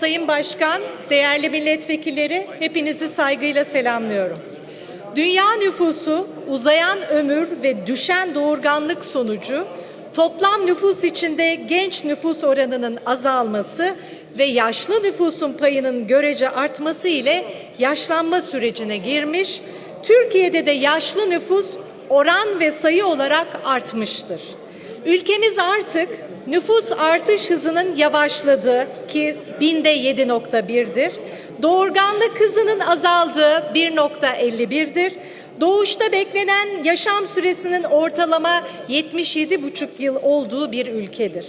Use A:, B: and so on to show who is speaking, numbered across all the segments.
A: Sayın Başkan, değerli milletvekilleri, hepinizi saygıyla selamlıyorum. Dünya nüfusu uzayan ömür ve düşen doğurganlık sonucu toplam nüfus içinde genç nüfus oranının azalması ve yaşlı nüfusun payının görece artması ile yaşlanma sürecine girmiş. Türkiye'de de yaşlı nüfus oran ve sayı olarak artmıştır. Ülkemiz artık nüfus artış hızının yavaşladığı ki binde 7.1'dir. Doğurganlık hızının azaldığı 1.51'dir. Doğuşta beklenen yaşam süresinin ortalama 77,5 yıl olduğu bir ülkedir.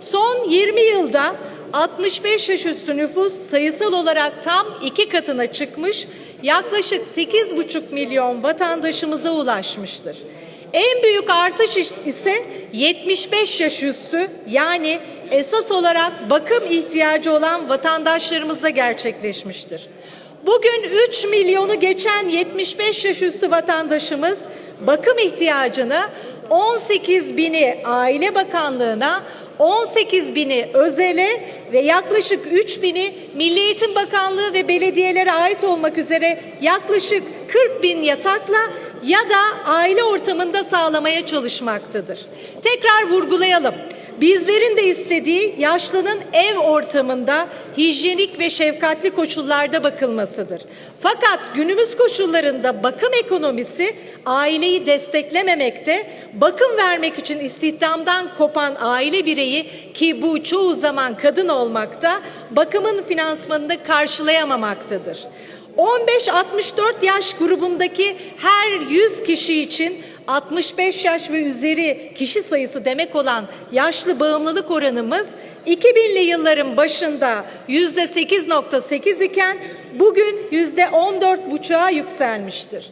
A: Son 20 yılda 65 yaş üstü nüfus sayısal olarak tam iki katına çıkmış, yaklaşık 8,5 milyon vatandaşımıza ulaşmıştır. En büyük artış ise 75 yaş üstü yani esas olarak bakım ihtiyacı olan vatandaşlarımızda gerçekleşmiştir. Bugün 3 milyonu geçen 75 yaş üstü vatandaşımız bakım ihtiyacını 18 bini Aile Bakanlığı'na, 18 bini özele ve yaklaşık 3 bini Milli Eğitim Bakanlığı ve belediyelere ait olmak üzere yaklaşık 40 bin yatakla ya da aile ortamında sağlamaya çalışmaktadır. Tekrar vurgulayalım. Bizlerin de istediği yaşlının ev ortamında hijyenik ve şefkatli koşullarda bakılmasıdır. Fakat günümüz koşullarında bakım ekonomisi aileyi desteklememekte, bakım vermek için istihdamdan kopan aile bireyi ki bu çoğu zaman kadın olmakta, bakımın finansmanını karşılayamamaktadır. 15-64 yaş grubundaki her 100 kişi için 65 yaş ve üzeri kişi sayısı demek olan yaşlı bağımlılık oranımız 2000'li yılların başında yüzde 8.8 iken bugün yüzde 14.5'a yükselmiştir.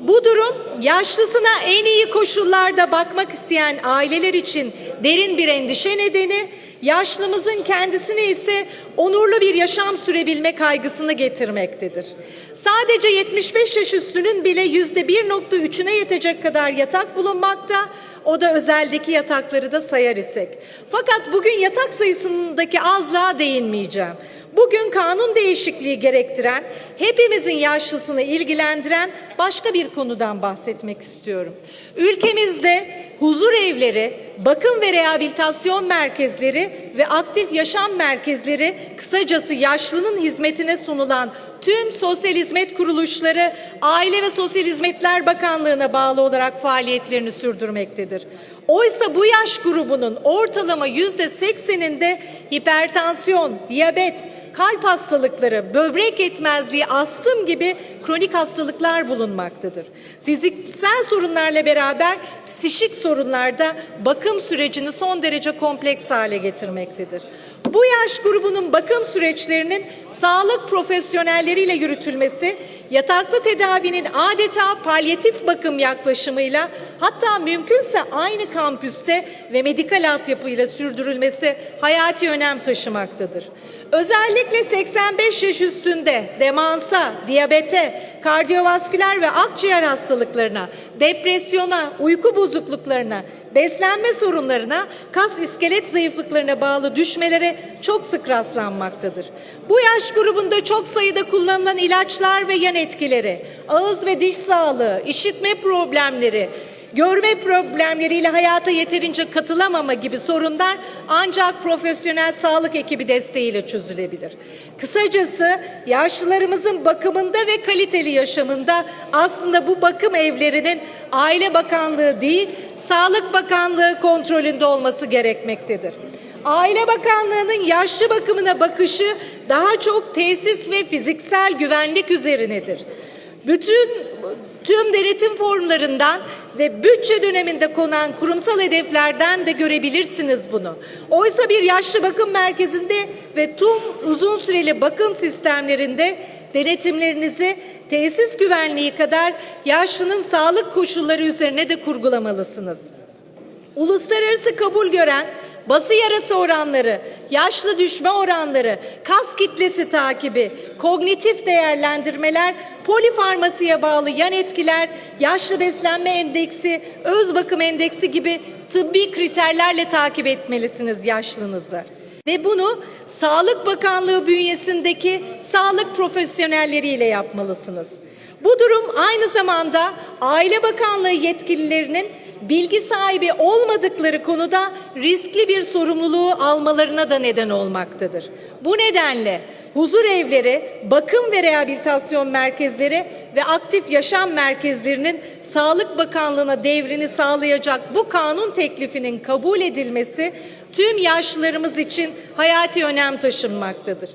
A: Bu durum yaşlısına en iyi koşullarda bakmak isteyen aileler için derin bir endişe nedeni, yaşlımızın kendisine ise onurlu bir yaşam sürebilme kaygısını getirmektedir. Sadece 75 yaş üstünün bile yüzde 1.3'üne yetecek kadar yatak bulunmakta. O da özeldeki yatakları da sayar isek. Fakat bugün yatak sayısındaki azlığa değinmeyeceğim. Bugün kanun değişikliği gerektiren, hepimizin yaşlısını ilgilendiren başka bir konudan bahsetmek istiyorum. Ülkemizde huzur evleri, bakım ve rehabilitasyon merkezleri ve aktif yaşam merkezleri kısacası yaşlının hizmetine sunulan tüm sosyal hizmet kuruluşları Aile ve Sosyal Hizmetler Bakanlığı'na bağlı olarak faaliyetlerini sürdürmektedir. Oysa bu yaş grubunun ortalama yüzde sekseninde hipertansiyon, diyabet, kalp hastalıkları, böbrek yetmezliği, astım gibi kronik hastalıklar bulunmaktadır. Fiziksel sorunlarla beraber psikik sorunlarda bakım sürecini son derece kompleks hale getirmektedir. Bu yaş grubunun bakım süreçlerinin sağlık profesyonelleriyle yürütülmesi, yataklı tedavinin adeta palyatif bakım yaklaşımıyla hatta mümkünse aynı kampüste ve medikal altyapıyla sürdürülmesi hayati önem taşımaktadır. Özellikle 85 yaş üstünde demansa, diyabete, kardiyovasküler ve akciğer hastalıklarına, depresyona, uyku bozukluklarına, beslenme sorunlarına, kas iskelet zayıflıklarına bağlı düşmelere çok sık rastlanmaktadır. Bu yaş grubunda çok sayıda kullanılan ilaçlar ve yan etkileri, ağız ve diş sağlığı, işitme problemleri, görme problemleriyle hayata yeterince katılamama gibi sorunlar ancak profesyonel sağlık ekibi desteğiyle çözülebilir. Kısacası yaşlılarımızın bakımında ve kaliteli yaşamında aslında bu bakım evlerinin Aile Bakanlığı değil, Sağlık Bakanlığı kontrolünde olması gerekmektedir. Aile Bakanlığı'nın yaşlı bakımına bakışı daha çok tesis ve fiziksel güvenlik üzerinedir. Bütün tüm denetim formlarından ve bütçe döneminde konan kurumsal hedeflerden de görebilirsiniz bunu. Oysa bir yaşlı bakım merkezinde ve tüm uzun süreli bakım sistemlerinde denetimlerinizi tesis güvenliği kadar yaşlının sağlık koşulları üzerine de kurgulamalısınız. Uluslararası kabul gören bası yarası oranları, yaşlı düşme oranları, kas kitlesi takibi, kognitif değerlendirmeler, polifarmasiye bağlı yan etkiler, yaşlı beslenme endeksi, öz bakım endeksi gibi tıbbi kriterlerle takip etmelisiniz yaşlınızı. ve bunu Sağlık Bakanlığı bünyesindeki sağlık profesyonelleriyle yapmalısınız. Bu durum aynı zamanda Aile Bakanlığı yetkililerinin bilgi sahibi olmadıkları konuda riskli bir sorumluluğu almalarına da neden olmaktadır. Bu nedenle huzur evleri, bakım ve rehabilitasyon merkezleri ve aktif yaşam merkezlerinin Sağlık Bakanlığı'na devrini sağlayacak bu kanun teklifinin kabul edilmesi tüm yaşlılarımız için hayati önem taşınmaktadır.